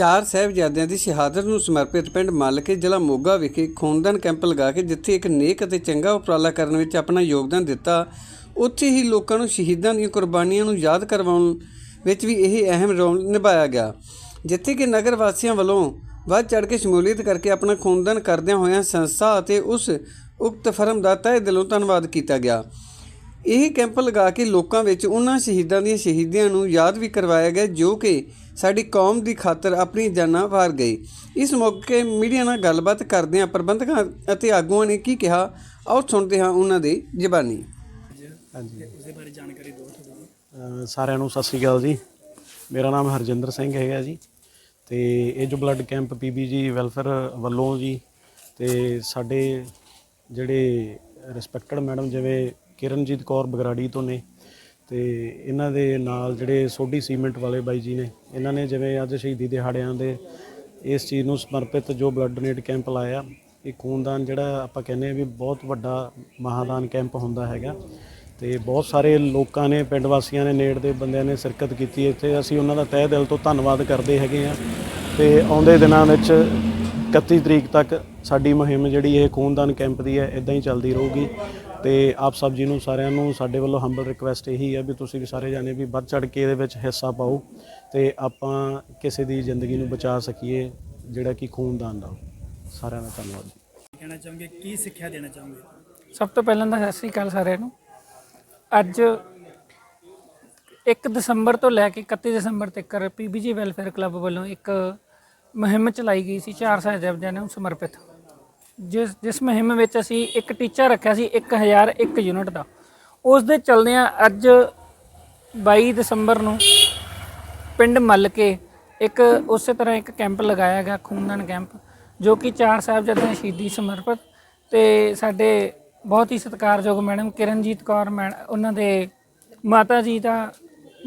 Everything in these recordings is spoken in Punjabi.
ਚਾਰ ਸਾਹਿਬਜ਼ਾਦਿਆਂ ਦੀ ਸ਼ਹਾਦਤ ਨੂੰ ਸਮਰਪਿਤ ਪਿੰਡ ਮੱਲਕੇ ਜ਼ਿਲ੍ਹਾ ਮੋਗਾ ਵਿਖੇ ਖੂਨਦਾਨ ਕੈਂਪ ਲਗਾ ਕੇ ਜਿੱਥੇ ਇੱਕ ਨੇਕ ਅਤੇ ਚੰਗਾ ਉਪਰਾਲਾ ਕਰਨ ਵਿੱਚ ਆਪਣਾ ਯੋਗਦਾਨ ਦਿੱਤਾ। ਉੱਥੇ ਹੀ ਲੋਕਾਂ ਨੂੰ ਸ਼ਹੀਦਾਂ ਦੀਆਂ ਕੁਰਬਾਨੀਆਂ ਨੂੰ ਯਾਦ ਕਰਵਾਉਣ ਵਿੱਚ ਵੀ ਇਹ ਅਹਿਮ ਰੋਲ ਨਿਭਾਇਆ ਗਿਆ, ਜਿੱਥੇ ਕਿ ਨਗਰ ਵਾਸੀਆਂ ਵੱਲੋਂ ਵੱਧ ਚੜ੍ਹ ਕੇ ਸ਼ਮੂਲੀਅਤ ਕਰਕੇ ਆਪਣਾ ਖੂਨਦਾਨ ਕਰਦਿਆਂ ਹੋਇਆਂ ਸੰਸਥਾ ਅਤੇ ਉਸ ਉਕਤ ਫਰਮ ਦਾ ਤਹਿ ਦਿਲੋਂ ਧੰਨਵਾਦ ਕੀਤਾ ਗਿਆ। ਇਹ ਕੈਂਪ ਲਗਾ ਕੇ ਲੋਕਾਂ ਵਿੱਚ ਉਹਨਾਂ ਸ਼ਹੀਦਾਂ ਦੀਆਂ ਸ਼ਹੀਦੀਆਂ ਨੂੰ ਯਾਦ ਵੀ ਕਰਵਾਇਆ ਗਿਆ ਜੋ ਕਿ ਸਾਡੀ ਕੌਮ ਦੀ ਖਾਤਰ ਆਪਣੀ ਜਾਨਾਂ ਵਾਰ ਗਏ। ਇਸ ਮੌਕੇ ਮੀਡੀਆ ਨਾਲ ਗੱਲਬਾਤ ਕਰਦਿਆਂ ਪ੍ਰਬੰਧਕਾਂ ਅਤੇ ਆਗੂਆਂ ਨੇ ਕੀ ਕਿਹਾ। ਆਓ ਸੁਣਦੇ ਹਾਂ ਉਹਨਾਂ ਦੇ ਜ਼ਬਾਨੀ। ਹਾਂਜੀ। ਅਹ ਸਾਰਿਆਂ ਨੂੰ ਸਤਿ ਸ੍ਰੀ ਅਕਾਲ ਜੀ। ਮੇਰਾ ਨਾਮ ਹਰਜਿੰਦਰ ਸਿੰਘ ਹੈਗਾ ਜੀ। ਤੇ ਇਹ ਜੋ ਬਲੱਡ ਕੈਂਪ ਪੀਬੀਜੀ ਵੈਲਫੇਅਰ ਵੱਲੋਂ ਜੀ ਤੇ ਸਾਡੇ ਜਿਹੜੇ ਰਿਸਪੈਕਟਡ ਮੈਡਮ ਜਿਵੇਂ ਕਿਰਨਜੀਤ ਕੌਰ ਬਗਰਾੜੀ ਤੋਂ ਨੇ ਤੇ ਇਹਨਾਂ ਦੇ ਨਾਲ ਜਿਹੜੇ ਸੋਢੀ ਸੀਮੈਂਟ ਵਾਲੇ ਬਾਈ ਜੀ ਨੇ, ਇਹਨਾਂ ਨੇ ਜਿਵੇਂ ਅੱਜ ਸ਼ਹੀਦੀ ਦਿਹਾੜਿਆਂ ਦੇ ਇਸ ਚੀਜ਼ ਨੂੰ ਸਮਰਪਿਤ ਜੋ ਬਲੱਡ ਡੋਨੇਟ ਕੈਂਪ ਲਾਇਆ, ਇਹ ਖੂਨਦਾਨ ਜਿਹੜਾ ਆਪਾਂ ਕਹਿੰਦੇ ਆ ਵੀ ਬਹੁਤ ਵੱਡਾ ਮਹਾਦਾਨ ਕੈਂਪ ਹੁੰਦਾ ਹੈਗਾ ਤੇ ਬਹੁਤ ਸਾਰੇ ਲੋਕਾਂ ਨੇ, ਪਿੰਡ ਵਾਸੀਆਂ ਨੇ, ਨੇੜ ਦੇ ਬੰਦਿਆਂ ਨੇ ਸ਼ਿਰਕਤ ਕੀਤੀ ਇੱਥੇ ਅਸੀਂ ਉਹਨਾਂ ਦਾ ਤਹਿ ਦਿਲ ਤੋਂ ਧੰਨਵਾਦ ਕਰਦੇ ਹੈਗੇ ਆ ਤੇ ਆਉਂਦੇ ਦਿਨਾਂ ਵਿੱਚ 31 ਤਰੀਕ ਤੱਕ ਸਾਡੀ ਮੁਹਿੰਮ ਜਿਹੜੀ ਇਹ ਖੂਨਦਾਨ ਕੈਂਪ ਦੀ ਹੈ ਇਦਾਂ ਹੀ ਚੱਲਦੀ ਰਹੂਗੀ। ਤੇ ਆਪ ਸਭ ਜੀ ਨੂੰ ਸਾਰਿਆਂ ਨੂੰ ਸਾਡੇ ਵੱਲੋਂ ਹੰਬਲ ਰਿਕੁਐਸਟ ਇਹੀ ਹੈ ਵੀ ਤੁਸੀਂ ਵੀ ਸਾਰੇ ਜਾਣੇ ਵੀ ਵੱਧ ਚੜ ਕੇ ਇਹਦੇ ਵਿੱਚ ਹਿੱਸਾ ਪਾਓ ਤੇ ਆਪਾਂ ਕਿਸੇ ਦੀ ਜ਼ਿੰਦਗੀ ਨੂੰ ਬਚਾ ਸਕੀਏ ਜਿਹੜਾ ਕਿ ਖੂਨਦਾਨ ਦਾ। ਸਾਰਿਆਂ ਦਾ ਧੰਨਵਾਦ ਜੀ। ਕਹਿਣਾ ਚਾਹੋਗੇ ਕੀ ਸਿੱਖਿਆ ਦੇਣਾ ਚਾਹੋਗੇ? ਸਭ ਤੋਂ ਪਹਿਲਾਂ ਤਾਂ ਸਤਿ ਸ੍ਰੀ ਅਕਾਲ ਸਾਰਿਆਂ ਨੂੰ। ਅੱਜ 1 ਦਸੰਬਰ ਤੋਂ ਲੈ ਕੇ 31 ਦਸੰਬਰ ਤੱਕ ਪੀਬੀਜੀ ਵੈਲਫੇਅਰ ਕਲੱਬ ਵੱਲੋਂ ਇੱਕ ਮੁਹਿੰਮ ਚਲਾਈ ਗਈ ਸੀ ਚਾਰ ਸਾਹਿਬਜ਼ਾਦਿਆਂ ਨੂੰ ਸਮਰਪਿਤ। ਜਿਸ ਜਿਸ ਮੁਹਿੰਮ ਵਿੱਚ ਅਸੀਂ ਇੱਕ ਟੀਚਾ ਰੱਖਿਆ ਸੀ 1001 ਯੂਨਿਟ ਦਾ। ਉਸ ਦੇ ਚਲਦਿਆਂ ਅੱਜ 22 ਦਸੰਬਰ ਨੂੰ ਪਿੰਡ ਮੱਲ ਕੇ ਇੱਕ ਉਸੇ ਤਰ੍ਹਾਂ ਇੱਕ ਕੈਂਪ ਲਗਾਇਆ ਗਿਆ, ਖੂਨਦਾਨ ਕੈਂਪ, ਜੋ ਕਿ ਚਾਰ ਸਾਹਿਬਜ਼ਾਦਿਆਂ ਸ਼ਹੀਦੀ ਸਮਰਪਿਤ ਤੇ ਸਾਡੇ ਬਹੁਤ ਹੀ ਸਤਿਕਾਰਯੋਗ ਮੈਡਮ ਕਿਰਨਜੀਤ ਕੌਰ ਮੈਡ, ਉਹਨਾਂ ਦੇ ਮਾਤਾ ਜੀ ਦਾ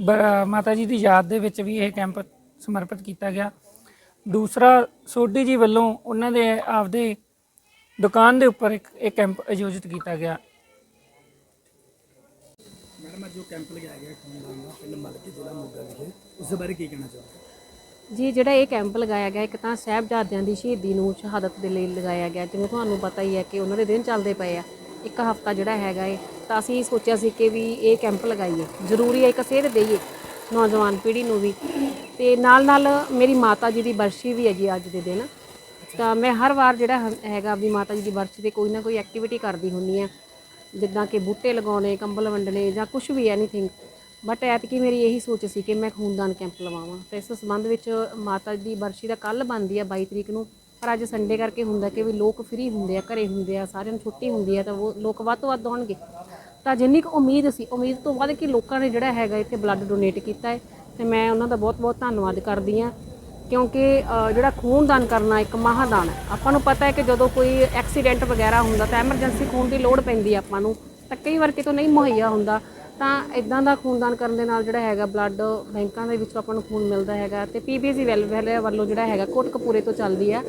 ਬ- ਮਾਤਾ ਜੀ ਦੀ ਯਾਦ ਦੇ ਵਿੱਚ ਵੀ ਇਹ ਕੈਂਪ ਸਮਰਪਿਤ ਕੀਤਾ ਗਿਆ। ਦੂਸਰਾ ਸੋਢੀ ਜੀ ਵੱਲੋਂ ਉਹਨਾਂ ਦੇ ਆਪਦੇ ਦੁਕਾਨ ਦੇ ਉੱਪਰ ਇੱਕ ਇਹ ਕੈਂਪ ਆਯੋਜਿਤ ਕੀਤਾ ਗਿਆ। ਮੈਡਮ ਅੱਜ ਜੋ ਕੈਂਪ ਲਗਾਇਆ ਗਿਆ ਖੂਨਦਾਨ ਦਾ ਪਿੰਡ ਮਲਕੀ ਜ਼ਿਲ੍ਹਾ ਮੋਗਾ ਵਿਖੇ। ਉਸ ਬਾਰੇ ਕੀ ਕਹਿਣਾ ਚਾਹੋਗੇ? ਜੀ ਜਿਹੜਾ ਇਹ ਕੈਂਪ ਲਗਾਇਆ ਗਿਆ ਇੱਕ ਤਾਂ ਸਾਹਿਬਜ਼ਾਦਿਆਂ ਦੀ ਸ਼ਹੀਦੀ ਨੂੰ ਸ਼ਹਾਦਤ ਦੇ ਲਈ ਲਗਾਇਆ ਗਿਆ ਜਿਵੇਂ ਤੁਹਾਨੂੰ ਪਤਾ ਹੀ ਹੈ ਕਿ ਉਹਨਾਂ ਦੇ ਦਿਨ ਚੱਲਦੇ ਪਏ ਆ। ਇੱਕ ਹਫਤਾ ਜਿਹੜਾ ਹੈਗਾ ਏ ਤਾਂ ਅਸੀਂ ਸੋਚਿਆ ਸੀ ਕਿ ਵੀ ਇਹ ਕੈਂਪ ਲਗਾਈਏ। ਜ਼ਰੂਰੀ ਹੈ ਇੱਕ ਸੇਧ ਦੇਈਏ ਨੌਜਵਾਨ ਪੀੜ੍ਹੀ ਨੂੰ ਵੀ। ਤੇ ਨਾਲ ਨਾਲ ਮੇਰੀ ਮਾਤਾ ਜੀ ਦੀ ਬਰਸ਼ੀ ਵੀ ਹੈ ਜੀ ਅੱਜ ਦੇ ਦਿਨ। ਤਾਂ ਮੈਂ ਹਰ ਵਾਰ ਜਿਹੜਾ ਹ- ਹੈਗਾ ਆਪਣੀ ਮਾਤਾ ਜੀ ਦੀ ਬਰਸ਼ੀ ਤੇ ਕੋਈ ਨਾ ਕੋਈ ਐਕਟੀਵਿਟੀ ਕਰਦੀ ਹੁੰਦੀ ਆ ਜਿੱਦਾਂ ਕਿ ਬੂਟੇ ਲਗਾਉਣੇ, ਕੰਬਲ ਵੰਡਣੇ ਜਾਂ ਕੁਝ ਵੀ ਐਨੀਥਿੰਗ ਬਟ ਐਤਕੀ ਮੇਰੀ ਇਹੀ ਸੋਚ ਸੀ ਕਿ ਮੈਂ ਖੂਨਦਾਨ ਕੈਂਪ ਲਵਾਵਾਂ। ਤੇ ਇਸ ਸੰਬੰਧ ਵਿੱਚ ਮਾਤਾ ਜੀ ਦੀ ਬਰਸ਼ੀ ਦਾ ਕੱਲ ਬਣਦੀ ਆ 22 ਤਰੀਕ ਨੂੰ। ਪਰ ਅੱਜ ਸੰਡੇ ਕਰਕੇ ਹੁੰਦਾ ਕਿ ਵੀ ਲੋਕ ਫ੍ਰੀ ਹੁੰਦੇ ਆ, ਘਰੇ ਹੁੰਦੇ ਆ, ਸਾਰਿਆਂ ਨੂੰ ਛੁੱਟੀ ਹੁੰਦੀ ਆ ਤਾਂ ਉਹ ਲੋਕ ਵੱਧ ਤੋਂ ਵੱਧ ਆਉਣਗੇ। ਤਾਂ ਜਿੰਨੀ ਕੁ ਉਮੀਦ ਸੀ, ਉਮੀਦ ਤੋਂ ਵੱਧ ਕਿ ਲੋਕਾਂ ਨੇ ਜਿਹੜਾ ਹੈਗਾ ਇੱਥੇ ਬਲੱਡ ਡੋਨੇਟ ਕੀਤਾ ਹੈ ਤੇ ਮੈਂ ਉਹਨਾਂ ਦਾ ਬਹੁਤ ਬਹੁਤ ਧੰਨਵਾਦ ਕਰਦੀ ਆ ਕਿਉਂਕਿ ਜਿਹੜਾ ਖੂਨਦਾਨ ਕਰਨਾ ਇੱਕ ਮਹਾਦਾਨ ਹੈ। ਆਪਾਂ ਨੂੰ ਪਤਾ ਹੈ ਕਿ ਜਦੋਂ ਕੋਈ ਐਕਸੀਡੈਂਟ ਵਗੈਰਾ ਹੁੰਦਾ ਤਾਂ ਐਮਰਜੈਂਸੀ ਖੂਨ ਦੀ ਲੋੜ ਪੈਂਦੀ ਆਪਾਂ ਨੂੰ। ਤਾਂ ਕਈ ਵਾਰ ਕਿਤੋਂ ਨਹੀਂ ਮੁਹੱਈਆ ਹੁੰਦਾ। ਤਾਂ ਇਦਾਂ ਦਾ ਖੂਨਦਾਨ ਕਰਨ ਦੇ ਨਾਲ ਜਿਹੜਾ ਹੈਗਾ ਬਲੱਡ ਬੈਂਕਾਂ ਦੇ ਵਿੱਚੋਂ ਆਪਾਂ ਨੂੰ ਖੂਨ ਮਿਲਦਾ ਹੈਗਾ ਤੇ ਪੀਬੀਸੀ ਵੈਲਫੇਅਰ ਵੱਲੋਂ ਜਿਹੜਾ ਹੈਗਾ ਕੋਟਕਪੂਰੇ ਤੋਂ ਚੱਲਦੀ ਆ।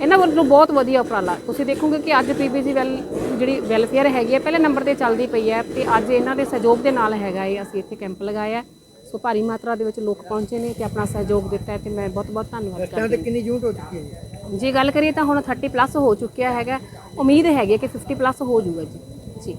ਇਹਨਾਂ ਵੱਲੋਂ ਬਹੁਤ ਵਧੀਆ ਉਪਰਾਲਾ। ਤੁਸੀਂ ਦੇਖੋਗੇ ਕਿ ਅੱਜ ਪੀਬੀਸੀ ਵੈਲ ਜਿਹੜੀ ਵੈਲਫੇਅਰ ਹੈਗੀ ਹੈ ਪਹਿਲੇ ਨੰਬਰ ਤੇ ਚੱਲਦੀ ਪਈ ਹੈ ਤੇ ਅੱਜ ਇਹਨਾਂ ਦੇ ਸਹਿਯੋਗ ਦੇ ਨਾਲ ਹੈਗਾ ਇਹ। ਅਸੀਂ ਇੱਥੇ ਕੈਂਪ ਲਗਾਇਆ। ਸੋ ਭਾਰੀ ਮਾਤਰਾ ਦੇ ਵਿੱਚ ਲੋਕ ਪਹੁੰਚੇ ਨੇ ਤੇ ਆਪਣਾ ਸਹਿਯੋਗ ਦਿੱਤਾ ਤੇ ਮੈਂ ਬਹੁਤ ਬਹੁਤ ਧੰਨਵਾਦ ਕਰਦੀ ਹਾਂ। ਕਿੰਨੀ ਯੂਨਿਟ ਹੋ ਚੁੱਕੀ ਹੈ ਜੀ? ਗੱਲ ਕਰੀਏ ਤਾਂ ਹੁਣ 30 ਪਲੱਸ ਹੋ ਚੁੱਕਿਆ ਹੈਗਾ। ਉਮੀਦ ਹੈਗੀ ਕਿ 50 ਪਲੱਸ ਹੋ ਜਾਊਗਾ ਜੀ। ਜੀ।